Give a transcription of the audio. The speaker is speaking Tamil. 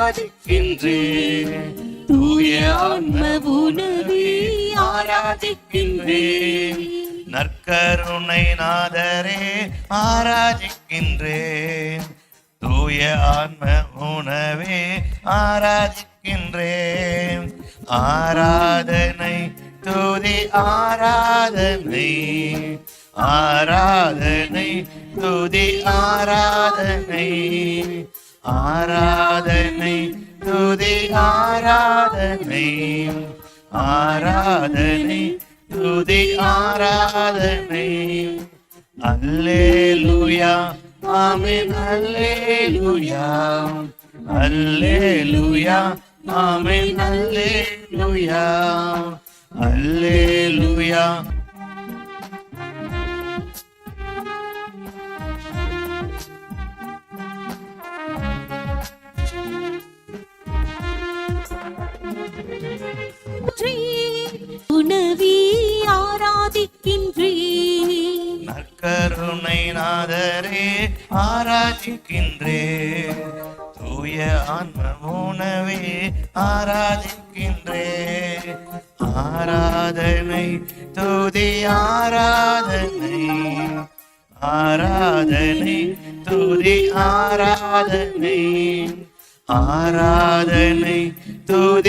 ஆராதிக்கின்றேன் தூய ஆன்ம உணவே ஆராதிக்கின்றேன் நற்கருணை நாதரே ஆராதிக்கின்றேன். தூய ஆன்ம உணவே ஆராதிக்கின்றேன். ஆராதனை துதி ஆராதனை. ஆராதனை துதி ஆராதனை. ஆரா ஆராதனை துதி ஆராதனை. ஆராதனை துதி ஆராதனை. அல்லேலூயா ஆமென் அல்லேலூயா. அல்லேலூயா ஆமென் அல்லேலூயா. அல்லேலூயா உணவி ஆராதிக்கின்றே நற்கருணை நாதரே ஆராதிக்கின்றேன் தூய ஆன்ம உணவே ஆராதிக்கின்றே. ஆராதனை துதி ஆராதனை. ஆராதனை துதி ஆராதனை. ஆராதனை துதி